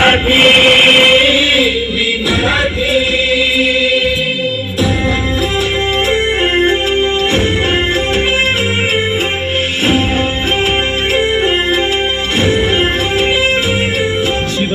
मराठी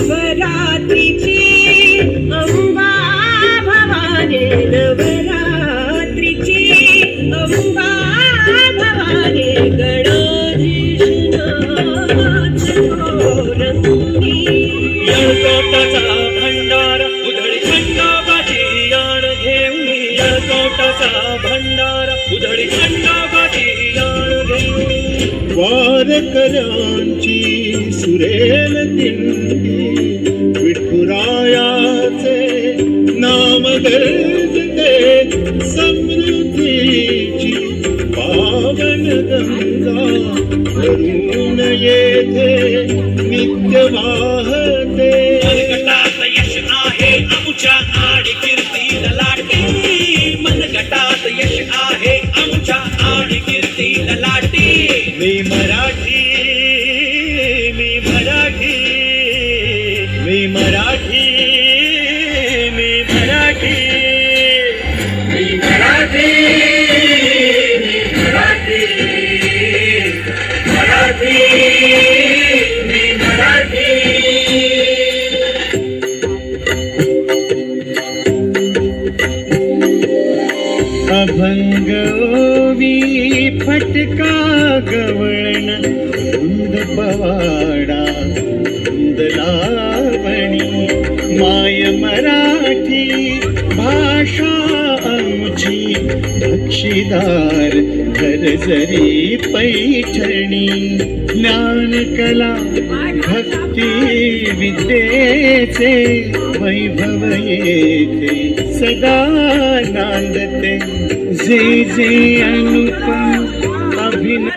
नवरात्रीची अंबा भवाने नवरात्रीची अंबा भवाने यळकोटाचा भंडार उधळी खंडोबाची याण घेऊन यळकोटाचा भंडार उधळी खंडोबाची याण घेऊन. वारकऱ्यांची सुरेल दिंडी. नाम समृद्धीची पावन गंगा करून येथे नित्य मराठी मी मराठी अभंग ओवी फटका गवळण रुंद पवाडा रुंद लावणी माय मराठी भाषा बक्षीदार घर जरी पैठणी ज्ञान कला भक्ती विद्येचे वैभव येथे सदा नांदते. जे जे अनुपम अभिनय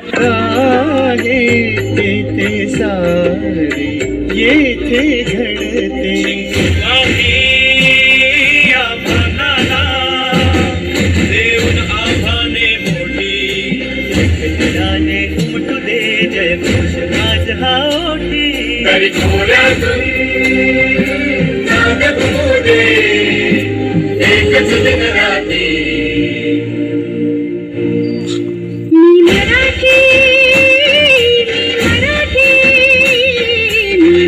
ते ते सारे येथे घडते. जय घोष आज हा तरी एकच दिन मी मराठी मी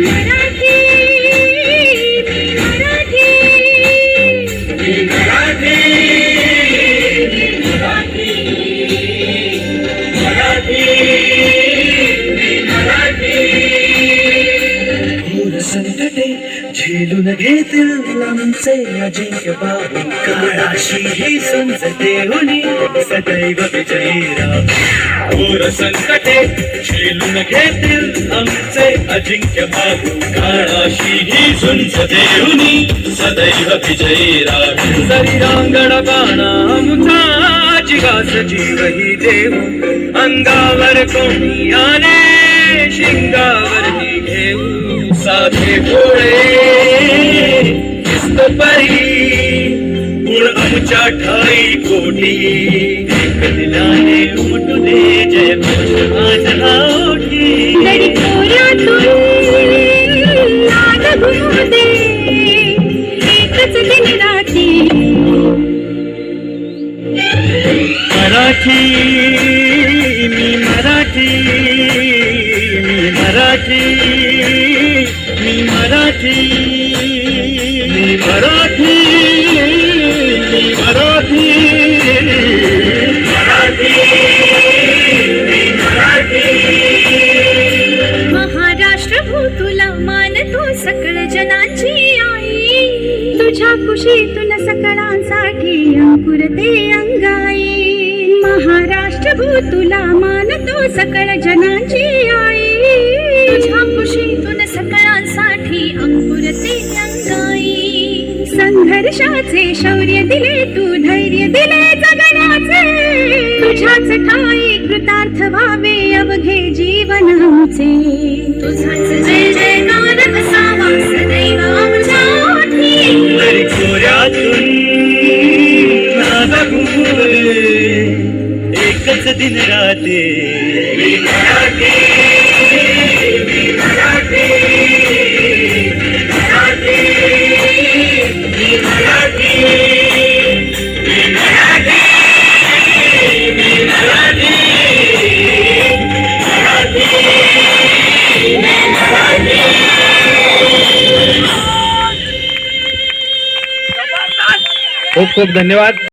मराठी मी मराठी. मी मराठी. झेलून घेतील आमचे अजिंक्य बाबू काळाशी ही सुंच देहुनी सदैव विजयी घोर संकटे झेलून घेतील आमचे अजिंक्य बाबू काळाशी ही सुंच देहुनी सदैव विजयी विजयीरा जरी रांगण बाणा आमचा जिगास जीव ही देऊ. अंगावर कोणी आले शिंगावर घेऊ. परी. गुण आमच्या ठाई कोटी. एक दिलाने उमटू दे जय घोष माझा ओठी मराठी मी मराठी मी मराठी मी मराठी महाराष्ट्र भू तुला मानतो सकळ जनाची आई. तुझ्या कुशीतून सकळांसाठी अंकुरते अंगाई. महाराष्ट्र भू तुला मानतो सकळ जनाची आई. तुझ्या कुशीतून सकळांसाठी अंकुरते अंगाई. संघर्षाचे शौर्य दिले तू धैर्य दिले जगण्याचे. तुझ्याच ठाई कृतार्थ व्हावे अवघे जीवन आमचे तुझाच जय जयकार असावा सदैव आमच्या एकच दिन राहते. खूप धन्यवाद.